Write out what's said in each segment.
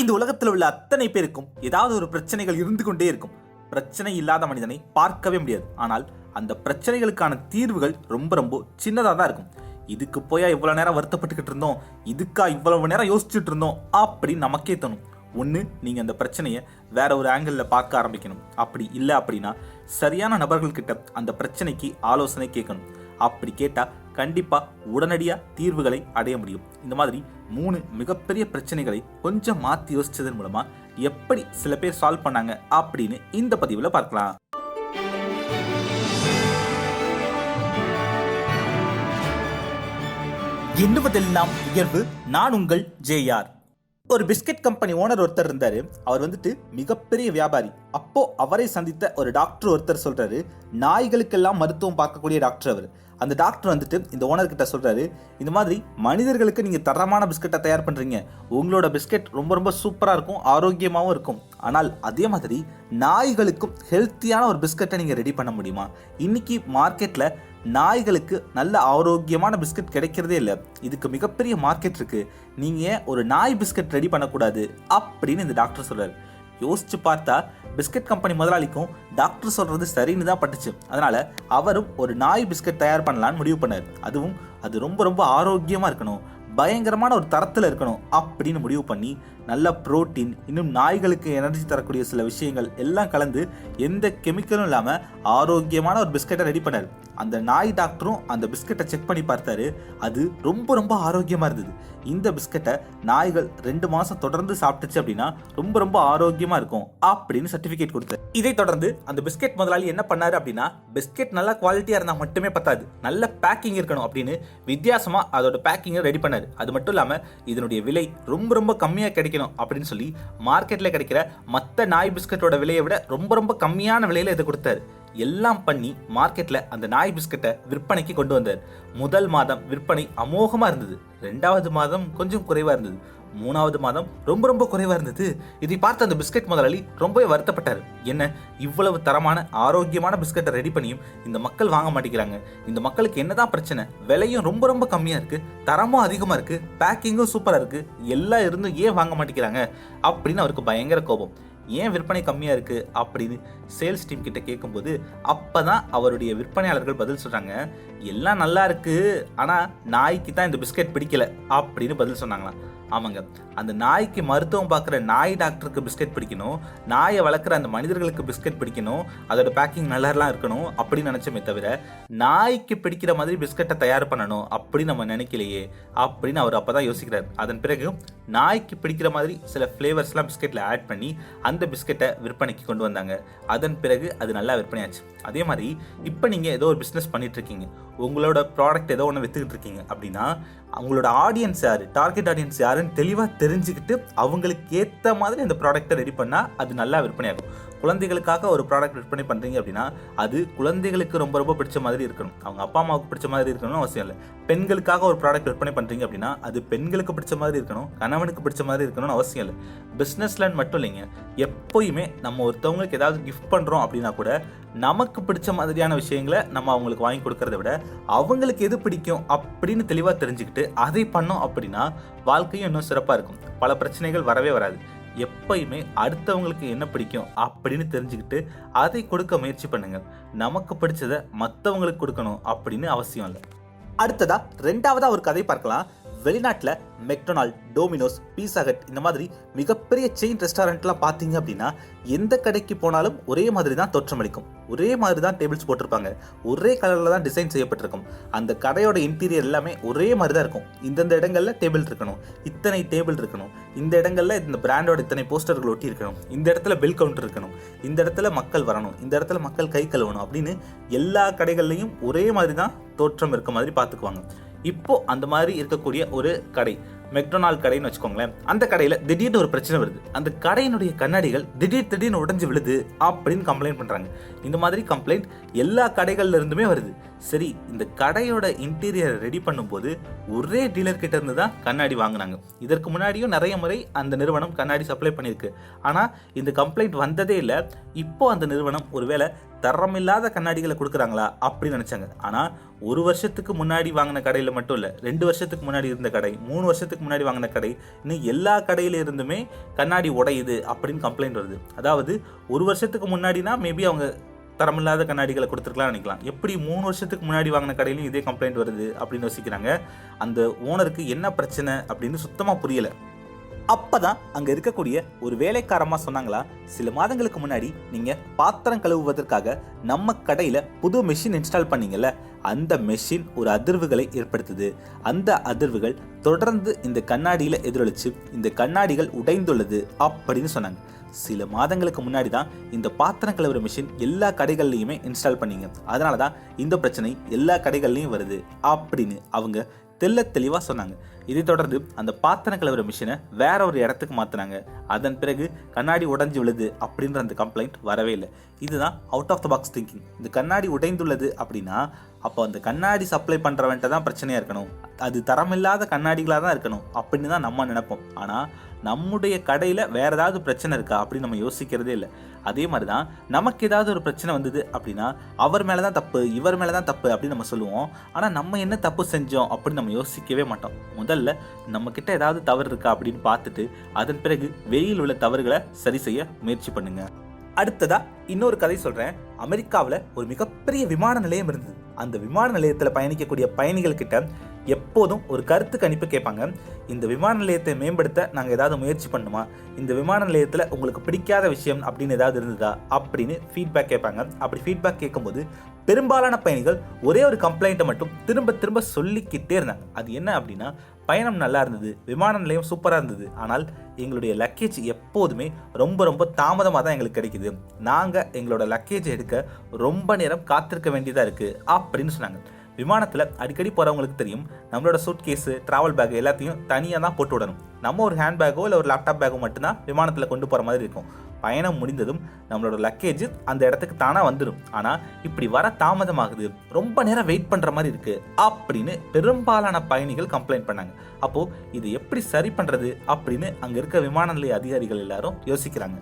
இந்த உலகத்தில் உள்ள அத்தனை பேருக்கும் ஏதாவது ஒரு பிரச்சனைகள் இருந்து கொண்டே இருக்கும். பிரச்சனை இல்லாத மனிதனை பார்க்கவே முடியாது. ஆனால் அந்த பிரச்சனைகளுக்கான தீர்வுகள் ரொம்ப ரொம்ப சின்னதாக தான் இருக்கும். இதுக்கு போயா இவ்வளோ நேரம் வருத்தப்பட்டுக்கிட்டு இருந்தோம்? இதுக்கா இவ்வளவு நேரம் யோசிச்சுட்டு இருந்தோம்? அப்படின்னு நமக்கே தோணும். ஒன்று நீங்கள் அந்த பிரச்சனையை வேற ஒரு ஆங்கிளில் பார்க்க ஆரம்பிக்கணும். அப்படி இல்லை அப்படின்னா சரியான நபர்கள்கிட்ட அந்த பிரச்சனைக்கு ஆலோசனை கேட்கணும். அப்படி கேட்டால் கண்டிப்பாக உடனடியாக தீர்வுகளை அடைய முடியும். இந்த மாதிரி மூணு மிகப்பெரிய பிரச்சனைகளை கொஞ்சம் மாற்றி யோசிச்சதன் மூலமாக எப்படி சில பேர் சால்வ் பண்ணாங்க அப்படின்னு இந்த பதிவில் பார்க்கலாம். எண்ணுவதெல்லாம் உயர்வு. நான் உங்கள் ஜேஆர். ஒரு பிஸ்கட் கம்பெனி ஓனர் ஒருத்தர் இருந்தாரு. அவர் வந்துட்டு மிகப்பெரிய வியாபாரி. அப்போ அவரை சந்தித்த ஒரு டாக்டர் ஒருத்தர் சொல்றாரு நாய்களுக்கெல்லாம் மருத்துவம் பார்க்கக்கூடிய டாக்டர் அவர். அந்த டாக்டர் வந்துட்டு இந்த ஓனர் கிட்ட இந்த மாதிரி மனிதர்களுக்கு நீங்கள் தரமான பிஸ்கட்டை தயார் பண்ணுறீங்க உங்களோட பிஸ்கட் ரொம்ப ரொம்ப சூப்பராக இருக்கும் ஆரோக்கியமாகவும் இருக்கும். ஆனால் அதே மாதிரி நாய்களுக்கும் ஹெல்த்தியான ஒரு பிஸ்கட்டை நீங்கள் ரெடி பண்ண முடியுமா? இன்றைக்கி மார்க்கெட்டில் நாய்களுக்கு நல்ல ஆரோக்கியமான பிஸ்கட் கிடைக்கிறதே இல்லை. இதுக்கு மிகப்பெரிய மார்க்கெட் இருக்குது நீங்கள் ஏன் ஒரு நாய் பிஸ்கட் ரெடி பண்ணக்கூடாது? அப்படின்னு இந்த டாக்டர் சொல்கிறார் யோசிச்சு பார்த்தா பிஸ்கட் கம்பெனி முதலாளிக்கும் டாக்டர் சொல்றது சரின்னு தான் பட்டுச்சு. அதனால அவரும் ஒரு நாய் பிஸ்கட் தயார் பண்ணலான்னு முடிவு பண்ணார். அதுவும் அது ரொம்ப ரொம்ப ஆரோக்கியமா இருக்கணும். பயங்கரமான ஒரு தரத்தில் இருக்கணும் அப்படின்னு முடிவு பண்ணி நல்ல புரோட்டீன் இன்னும் நாய்களுக்கு எனர்ஜி தரக்கூடிய சில விஷயங்கள் எல்லாம் கலந்து எந்த கெமிக்கலும் இல்லாமல் ஆரோக்கியமான ஒரு பிஸ்கட்டை ரெடி பண்ணார். அந்த நாய் டாக்டரும் அந்த பிஸ்கட்டை செக் பண்ணி பார்த்தாரு. அது ரொம்ப ரொம்ப ஆரோக்கியமாக இருந்தது. இந்த பிஸ்கட்டை நாய்கள் ரெண்டு மாதம் தொடர்ந்து சாப்பிட்டுச்சு அப்படின்னா ரொம்ப ரொம்ப ஆரோக்கியமாக இருக்கும் அப்படின்னு சர்டிஃபிகேட் கொடுத்தாரு. இதை தொடர்ந்து அந்த பிஸ்கெட் முதலாளி என்ன பண்ணாரு அப்படின்னா பிஸ்கெட் நல்லா குவாலிட்டியாக இருந்தால் மட்டுமே பத்தாது. நல்ல பேக்கிங் இருக்கணும் அப்படின்னு வித்தியாசமாக அதோட பேக்கிங்கை ரெடி பண்ணார். அது மட்டும் இல்லாமல் இதனுடைய விலை ரொம்ப ரொம்ப கம்மியாக கிடைக்கும் கிடைக்கணும் அப்படின்னு சொல்லி மார்க்கெட்டில் கிடைக்கிற மற்ற நாய் பிஸ்கட்டோட விலையை விட ரொம்ப ரொம்ப கம்மியான விலையில் இதை கொடுத்தாரு. எல்லாம் பண்ணி மார்க்கெட்டில் அந்த நாய் பிஸ்கட்டை விற்பனைக்கு கொண்டு வந்தார். முதல் மாதம் விற்பனை அமோகமாக இருந்தது. ரெண்டாவது மாதம் கொஞ்சம் குறைவாக இருந்தது. மூணாவது மாதம் ரொம்ப ரொம்ப குறைவாக இருந்தது. இதை பார்த்த அந்த பிஸ்கட் முதலாளி ரொம்பவே வருத்தப்பட்டார். என்ன? இவ்வளவு தரமான ஆரோக்கியமான பிஸ்கட்டை ரெடி பண்ணியும் இந்த மக்கள் வாங்க மாட்டேங்கிறாங்க. இந்த மக்களுக்கு என்னதான் பிரச்சனை? விலையும் ரொம்ப ரொம்ப கம்மியாக இருக்குது தரமும் அதிகமாக இருக்குது பேக்கிங்கும் சூப்பராக இருக்குது எல்லாம் இருந்தும் ஏன் வாங்க மாட்டேங்கிறாங்க? அப்படின்னு அவருக்கு பயங்கர கோபம். ஏன் விற்பனை கம்மியாக இருக்குது அப்படின்னு சேல்ஸ் டீம் கிட்ட கேட்கும்போது அப்போ தான் அவருடைய விற்பனையாளர்கள் பதில் சொல்கிறாங்க எல்லாம் நல்லா இருக்குது ஆனால் நாய்க்கு தான் இந்த பிஸ்கட் பிடிக்கல. அப்படின்னு பதில் சொன்னாங்களாம். ஆமாங்க. அந்த நாய்க்கு மருத்துவம் பார்க்குற நாய் டாக்டருக்கு பிஸ்கெட் பிடிக்கணும். நாயை வளர்க்குற அந்த மனிதர்களுக்கு பிஸ்கெட் பிடிக்கணும். அதோட பேக்கிங் நல்லாலாம் இருக்கணும் அப்படின்னு நினச்சோமே தவிர நாய்க்கு பிடிக்கிற மாதிரி பிஸ்கெட்டை தயார் பண்ணணும் அப்படின்னு நம்ம நினைக்கலையே அப்படின்னு அவர் அப்போ தான் யோசிக்கிறார். அதன் பிறகு நாய்க்கு பிடிக்கிற மாதிரி சில ஃப்ளேவர்ஸ்லாம் பிஸ்கெட்டில் ஆட் பண்ணி அந்த பிஸ்கெட்டை விற்பனைக்கு கொண்டு வந்தாங்க. அதன் பிறகு அது நல்லா விற்பனையாச்சு. அதே மாதிரி இப்போ நீங்கள் ஏதோ ஒரு பிஸ்னஸ் பண்ணிகிட்ருக்கீங்க உங்களோட ப்ராடக்ட் ஏதோ ஒன்று விற்றுக்கிட்டு இருக்கீங்க அப்படின்னா அவங்களோட ஆடியன்ஸ் யார்? டார்கெட் ஆடியன்ஸ் யாருன்னு தெளிவாக தெரிஞ்சுக்கிட்டு அவங்களுக்கு ஏற்ற மாதிரி அந்த ப்ராடக்ட்டை ரெடி பண்ணால் அது நல்லா விற்பனையாகும். குழந்தைகளுக்காக ஒரு ப்ராடக்ட் விற்பனை பண்ணுறீங்க அப்படின்னா அது குழந்தைகளுக்கு ரொம்ப ரொம்ப பிடிச்ச மாதிரி இருக்கணும். அவங்க அப்பா அம்மாவுக்கு பிடிச்ச மாதிரி இருக்கணும்னு அவசியம் இல்லை. பெண்களுக்காக ஒரு ப்ராடக்ட் விற்பனை பண்ணுறீங்க அப்படின்னா அது பெண்களுக்கு பிடிச்ச மாதிரி இருக்கணும் கணவனுக்கு பிடிச்ச மாதிரி இருக்கணும்னு அவசியம் இல்லை. பிஸ்னஸ்லன்னு மட்டும் இல்லைங்க. எப்போயுமே நம்ம ஒருத்தவங்களுக்கு ஏதாவது கிஃப்ட் பண்ணுறோம் அப்படின்னா கூட நமக்கு பிடிச்ச மாதிரியான விஷயங்களை நம்ம அவங்களுக்கு வாங்கி கொடுக்கறத விட அவங்களுக்கு எது பிடிக்கும் அப்படின்னு தெளிவாக தெரிஞ்சுக்கிட்டு அதை பண்ணோம் அப்படின்னா வாழ்க்கையும் இன்னும் சிறப்பாக இருக்கும். பல பிரச்சனைகள் வரவே வராது. எப்பயுமே அடுத்தவங்களுக்கு என்ன பிடிக்கும் அப்படின்னு தெரிஞ்சுக்கிட்டு அதை கொடுக்க முயற்சி பண்ணுங்கள் நமக்கு பிடிச்சதை மற்றவங்களுக்கு கொடுக்கணும் அப்படின்னு அவசியம் இல்லை. அடுத்ததா ரெண்டாவதா ஒரு கதை பார்க்கலாம். வெளிநாட்டில் மெக்டொனால்ட் டோமினோஸ் பீஸா ஹட் இந்த மாதிரி மிகப்பெரிய செயின் ரெஸ்டாரண்ட்லாம் பார்த்தீங்க அப்படின்னா எந்த கடைக்கு போனாலும் ஒரே மாதிரி தான் தோற்றமளிக்கும் ஒரே மாதிரி தான் டேபிள்ஸ் போட்டிருப்பாங்க. ஒரே கலரில் தான் டிசைன் செய்யப்பட்டிருக்கும். அந்த கடையோட இன்டீரியர் எல்லாமே ஒரே மாதிரி தான் இருக்கும். இந்தந்த இடங்களில் டேபிள் இருக்கணும். இத்தனை டேபிள் இருக்கணும். இந்த இடங்களில் இந்த பிராண்டோட இத்தனை போஸ்டர்கள் ஒட்டி இருக்கணும். இந்த இடத்துல பில் கவுண்டர் இருக்கணும். இந்த இடத்துல மக்கள் வரணும். இந்த இடத்துல மக்கள் கை கழுவணும் அப்படின்னு எல்லா கடைகள்லையும் ஒரே மாதிரி தான் தோற்றம் இருக்க மாதிரி பார்த்துக்குவாங்க. இப்போ அந்த மாதிரி இருக்கக்கூடிய ஒரு கடை மெக்டொனால் கடைன்னு வச்சுக்கோங்களேன். அந்த கடையில் திடீர்னு ஒரு பிரச்சனை வருது. அந்த கடையினுடைய கண்ணாடிகள் திடீர் திடீர்னு உடஞ்சி விழுது அப்படின்னு கம்ப்ளைண்ட் பண்ணுறாங்க இந்த மாதிரி கம்ப்ளைண்ட் எல்லா கடைகள்ல இருந்துமே வருது. சரி இந்த கடையோட இன்டீரியர் ரெடி பண்ணும்போது ஒரே டீலர் கிட்ட இருந்து தான் கண்ணாடி வாங்கினாங்க. இதற்கு முன்னாடியும் நிறைய முறை அந்த நிறுவனம் கண்ணாடி சப்ளை பண்ணியிருக்கு. ஆனால் இந்த கம்ப்ளைண்ட் வந்ததே இல்லை. இப்போ அந்த நிறுவனம் ஒருவேளை தரமில்லாத கண்ணாடிகளை கொடுக்குறாங்களா அப்படின்னு நினச்சாங்க. ஆனால் ஒரு வருஷத்துக்கு முன்னாடி வாங்கின கடையில் மட்டும் இல்லை ரெண்டு வருஷத்துக்கு முன்னாடி இருந்த கடை மூணு வருஷத்துக்கு முன்னாடி வாங்கின கடை இன்னும் எல்லா கடையில இருந்துமே கண்ணாடி உடையுது அப்படின்னு கம்ப்ளைண்ட் வருது. அதாவது ஒரு வருஷத்துக்கு முன்னாடினா மேபி அவங்க தரமில்லாத கண்ணாடிகளை கொடுத்துருக்கலாம் நினைக்கலாம். எப்படி மூணு வருஷத்துக்கு முன்னாடி வாங்கின கடையிலையும் இதே கம்ப்ளைண்ட் வருது அப்படின்னு யோசிக்கிறாங்க. அந்த ஓனருக்கு என்ன பிரச்சனை அப்படின்னு சுத்தமாக புரியல. அப்பதான் அங்க இருக்கக்கூடிய ஒரு வேலைக்காரமா சொன்னாங்களா சில மாதங்களுக்கு முன்னாடி நீங்க பாத்திரம் கழுவுவதற்காக நம்ம கடையில புது மெஷின் இன்ஸ்டால் பண்ணீங்கல்ல அந்த மெஷின் ஒரு அதிர்வுகளை ஏற்படுத்துது. அந்த அதிர்வுகள் தொடர்ந்து இந்த கண்ணாடியில எதிரொலிச்சு இந்த கண்ணாடிகள் உடைந்துள்ளது அப்படின்னு சொன்னாங்க. சில மாதங்களுக்கு முன்னாடி தான் இந்த பாத்திரம் கழுவுற மிஷின் எல்லா கடைகள்லையுமே இன்ஸ்டால் பண்ணீங்க. அதனால தான் இந்த பிரச்சனை எல்லா கடைகள்லையும் வருது அப்படின்னு அவங்க தெல்ல தெளிவாக சொன்னாங்க. இதை தொடர்ந்து அந்த பாத்திரம் கழுவுற மிஷினை வேற ஒரு இடத்துக்கு மாற்றினாங்க அதன் பிறகு கண்ணாடி உடைஞ்சு விழுது அப்படின்ற அந்த கம்ப்ளைண்ட் வரவே இல்லை. இதுதான் out of the box thinking இந்த கண்ணாடி உடைந்துள்ளது அப்படின்னா அப்போ அந்த கண்ணாடி சப்ளை பண்ணுறவன்ட்ட தான் பிரச்சனையாக இருக்கணும். அது தரமில்லாத கண்ணாடிகளாக தான் இருக்கணும் அப்படின்னு தான் நம்ம நினைப்போம். ஆனால் நம்முடைய கடையில் வேறு ஏதாவது பிரச்சனை இருக்கா அப்படின்னு நம்ம யோசிக்கிறதே இல்லை. அதே மாதிரி தான் நமக்கு ஏதாவது ஒரு பிரச்சனை வந்தது அப்படின்னா அவர் மேலே தான் தப்பு இவர் மேலே தான் தப்பு அப்படின்னு நம்ம சொல்லுவோம். ஆனால் நம்ம என்ன தப்பு செஞ்சோம் அப்படின்னு நம்ம யோசிக்கவே மாட்டோம். முதல்ல நம்ம கிட்ட ஏதாவது தவறு இருக்கா அப்படின்னு பார்த்துட்டு அதன் பிறகு வெளியில் உள்ள தவறுகளை சரி செய்ய முயற்சி பண்ணுங்க. அடுத்ததா இன்னொரு கதை சொல்கிறேன் அமெரிக்காவில் ஒரு மிகப்பெரிய விமான நிலையம் இருந்தது. அந்த விமான நிலையத்தில் பயணிக்கக்கூடிய பயணிகள் கிட்ட எப்போதும் ஒரு கருத்து கணிப்பு கேட்பாங்க. இந்த விமான நிலையத்தை மேம்படுத்த நாங்கள் ஏதாவது முயற்சி பண்ணுமா? இந்த விமான நிலையத்தில் உங்களுக்கு பிடிக்காத விஷயம் அப்படின்னு ஏதாவது இருந்ததா? அப்படின்னு ஃபீட்பேக் கேட்பாங்க. அப்படி ஃபீட்பேக் கேட்கும்போது பெரும்பாலான பயணிகள் ஒரே ஒரு கம்ப்ளைண்ட்டை மட்டும் திரும்ப திரும்ப சொல்லிக்கிட்டே இருந்தாங்க. அது என்ன அப்படின்னா பயணம் நல்லா இருந்தது விமான நிலையம் சூப்பராக இருந்தது. ஆனால் எங்களுடைய லக்கேஜ் எப்போதுமே ரொம்ப ரொம்ப தாமதமாக தான் எங்களுக்கு கிடைக்குது. நாங்கள் எங்களோட லக்கேஜ் எடுக்க ரொம்ப நேரம் காத்திருக்க வேண்டியதாக இருக்குது அப்படின்னு சொன்னாங்க. விமானத்தில் அடிக்கடி போகிறவங்களுக்கு தெரியும் நம்மளோட சூட் கேஸு ட்ராவல் பேக் எல்லாத்தையும் தனியாக தான் போட்டு விடணும். நம்ம ஒரு ஹேண்ட் பேக்கோ இல்லை ஒரு லேப்டாப் பேக்கோ மட்டும்தான் விமானத்தில் கொண்டு போகிற மாதிரி இருக்கும். பயணம் முடிந்ததும் நம்மளோட லக்கேஜ் அந்த இடத்துக்கு தானாக வந்துடும் ஆனால் இப்படி வர தாமதமாகுது. ரொம்ப நேரம் வெயிட் பண்ணுற மாதிரி இருக்குது அப்படின்னு பெரும்பாலான பயணிகள் கம்ப்ளைண்ட் பண்ணாங்க. அப்போது இது எப்படி சரி பண்ணுறது அப்படின்னு அங்கே இருக்க விமான நிலைய அதிகாரிகள் எல்லாரும் யோசிக்கிறாங்க.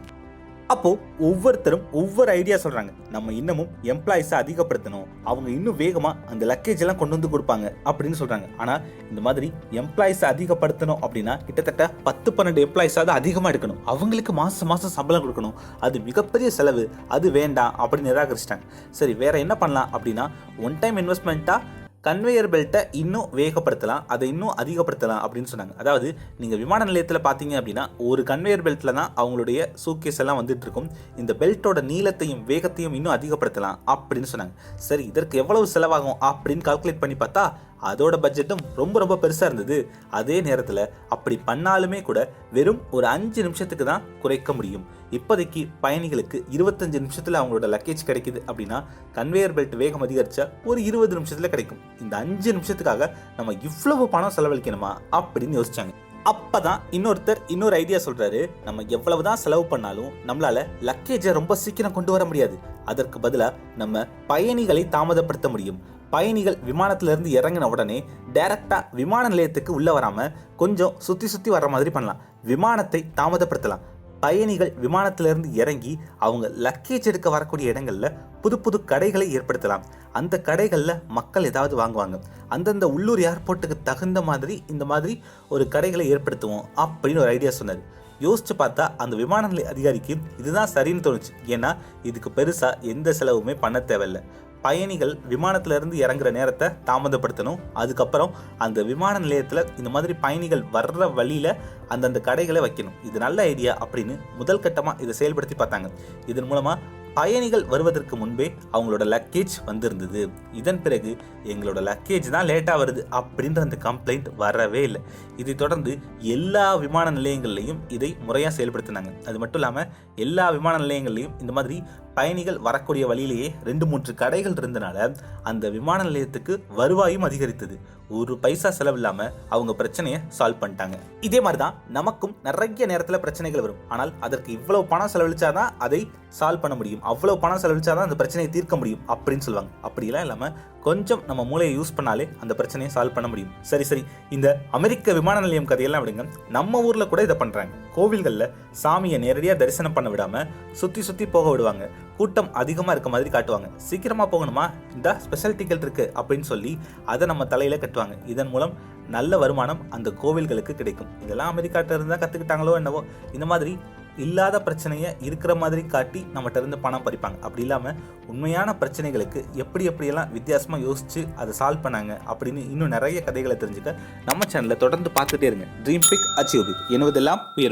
அப்போ ஒவ்வொருத்தரும் ஒவ்வொரு ஐடியா சொல்றாங்க. நம்ம இன்னமும் எம்ப்ளாயிஸை அதிகப்படுத்தணும். அவங்க இன்னும் வேகமா அந்த லக்கேஜ் எல்லாம் கொண்டு வந்து கொடுப்பாங்க அப்படின்னு சொல்றாங்க. ஆனா இந்த மாதிரி எம்ப்ளாயிஸை அதிகப்படுத்தணும் அப்படின்னா கிட்டத்தட்ட பத்து பன்னெண்டு எம்ப்ளாயிஸாவது அதிகமா எடுக்கணும். அவங்களுக்கு மாசம் மாசம் சம்பளம் கொடுக்கணும். அது மிகப்பெரிய செலவு. அது வேண்டாம் அப்படின்னு நிராகரிச்சிட்டாங்க. சரி வேற என்ன பண்ணலாம் அப்படின்னா ஒன் டைம் இன்வெஸ்ட்மெண்ட்டாக கன்வேயர் பெல்ட்டை இன்னும் வேகப்படுத்தலாம் அதை இன்னும் அதிகப்படுத்தலாம் அப்படின்னு சொன்னாங்க. அதாவது நீங்கள் விமான நிலையத்தில் பார்த்தீங்க அப்படின்னா ஒரு கன்வேயர் பெல்ட்டில் தான் அவங்களுடைய சூக்கேஸ் எல்லாம் வந்துட்டு இருக்கும். இந்த பெல்ட்டோட நீளத்தையும் வேகத்தையும் இன்னும் அதிகப்படுத்தலாம் அப்படின்னு சொன்னாங்க. சரி இதற்கு எவ்வளவு செலவாகும் அப்படின்னு கால்குலேட் பண்ணி பார்த்தா அதோட பட்ஜெட்டும் ரொம்ப ரொம்ப பெருசாக இருந்தது. அதே நேரத்தில் அப்படி பண்ணாலுமே கூட வெறும் ஒரு அஞ்சு நிமிஷத்துக்கு தான் குறைக்க முடியும். இப்போதைக்கு பயணிகளுக்கு இருபத்தஞ்சு நிமிஷத்தில் அவங்களோட லக்கேஜ் கிடைக்குது அப்படின்னா கன்வேயர் பெல்ட் வேகம் அதிகரித்தா ஒரு இருபது நிமிஷத்தில் கிடைக்கும். இந்த அஞ்சு நிமிஷத்துக்காக நம்ம இவ்வளவு பணம் செலவழிக்கணுமா அப்படின்னு யோசிச்சாங்க. அப்போ தான் இன்னொருத்தர் இன்னொரு ஐடியா சொல்கிறாரு நம்ம எவ்வளவு தான் செலவு பண்ணாலும் நம்மளால் லக்கேஜை ரொம்ப சீக்கிரம் கொண்டு வர முடியாது. அதற்கு பதிலாக நம்ம பயணிகளை தாமதப்படுத்த முடியும். பயணிகள் விமானத்திலிருந்து இறங்கின உடனே டைரக்டாக விமான நிலையத்துக்கு உள்ளே வராமல் கொஞ்சம் சுற்றி சுற்றி வர்ற மாதிரி பண்ணலாம். விமானத்தை தாமதப்படுத்தலாம். பயணிகள் விமானத்திலிருந்து இறங்கி அவங்க லக்கேஜ் எடுக்க வரக்கூடிய இடங்களில் புது புது கடைகளை ஏற்படுத்தலாம். அந்த கடைகளில் மக்கள் ஏதாவது வாங்குவாங்க. அந்தந்த உள்ளூர் ஏர்போர்ட்டுக்கு தகுந்த மாதிரி இந்த மாதிரி ஒரு கடைகளை ஏற்படுத்துவோம் அப்படின்னு ஒரு ஐடியா சொன்னார். யோசிச்சு பார்த்தா அந்த விமான நிலைய அதிகாரிக்கு இதுதான் சரின்னு தோணுச்சு. ஏன்னா இதுக்கு பெருசாக எந்த செலவுமே பண்ண தேவையில்லை. பயணிகள் விமானத்திலிருந்து இறங்குற நேரத்தை தாமதப்படுத்தணும். அதுக்கப்புறம் அந்த விமான நிலையத்தில் இந்த மாதிரி பயணிகள் வர்ற வழியில் அந்தந்த கடைகளை வைக்கணும். இது நல்ல ஐடியா அப்படின்னு முதல் கட்டமாக இதை செயல்படுத்தி பார்த்தாங்க. இதன் மூலமாக பயணிகள் வருவதற்கு முன்பே அவங்களோட லக்கேஜ் வந்திருந்தது. இதன் பிறகு எங்களோட லக்கேஜ் தான் லேட்டாக வருது அப்படின்ற அந்த கம்ப்ளைண்ட் வரவே இல்லை. இதை தொடர்ந்து எல்லா விமான நிலையங்கள்லையும் இதை முறையாக செயல்படுத்தினாங்க. அது மட்டும் இல்லாமல் எல்லா விமான நிலையங்கள்லையும் இந்த மாதிரி பயணிகள் வரக்கூடிய வழியிலேயே ரெண்டு மூன்று கடைகள் இருந்தனால அந்த விமான நிலையத்துக்கு வருவாயும் அதிகரித்தது. ஒரு பைசா செலவில்லாமல் அவங்க பிரச்சனையை சால்வ் பண்ணிட்டாங்க. இதே மாதிரி தான் நமக்கும் நிறைய நேரத்தில் பிரச்சனைகள் வரும். ஆனால் அதற்கு இவ்வளவு பணம் செலவழிச்சாதான் அதை சால்வ் பண்ண முடியும். அவ்வளவு பணம் செலவழிச்சாதான் அந்த பிரச்சனையை தீர்க்க முடியும் அப்படின்னு சொல்லுவாங்க. அப்படிலாம் இல்லாமல் கொஞ்சம் நம்ம மூளையை யூஸ் பண்ணாலே அந்த பிரச்சனையை சால்வ் பண்ண முடியும். சரி சரி. இந்த அமெரிக்க விமான நிலையம் கதையெல்லாம் விடுங்க. நம்ம ஊர்ல கூட இதை பண்றாங்க. கோவில்களில் சாமியை நேரடியாக தரிசனம் பண்ண விடாம சுத்தி சுத்தி போக விடுவாங்க. கூட்டம் அதிகமாக இருக்க மாதிரி காட்டுவாங்க. சீக்கிரமா போகணுமா? இந்த ஸ்பெஷல் டிக்கெட் இருக்கு அப்படின்னு சொல்லி அதை நம்ம தலையில கட்டுவாங்க. இதன் மூலம் நல்ல வருமானம் அந்த கோவில்களுக்கு கிடைக்கும். இதெல்லாம் அமெரிக்காட்டில் இருந்தால் கற்றுக்கிட்டாங்களோ என்னவோ. இந்த மாதிரி இல்லாத பிரச்சனையை இருக்கிற மாதிரி காட்டி நம்மகிட்ட இருந்து பணம் பறிப்பாங்க. அப்படி இல்லாமல் உண்மையான பிரச்சனைகளுக்கு எப்படி எப்படியெல்லாம் வித்தியாசமாக யோசித்து அதை சால்வ் பண்ணாங்க அப்படின்னு இன்னும் நிறைய கதைகளை தெரிஞ்சுக்க நம்ம சேனலை தொடர்ந்து பார்த்துட்டே இருங்க. ட்ரீம் பிக் அச்சீவ் பிக் என்பதெல்லாம் உயர்வு.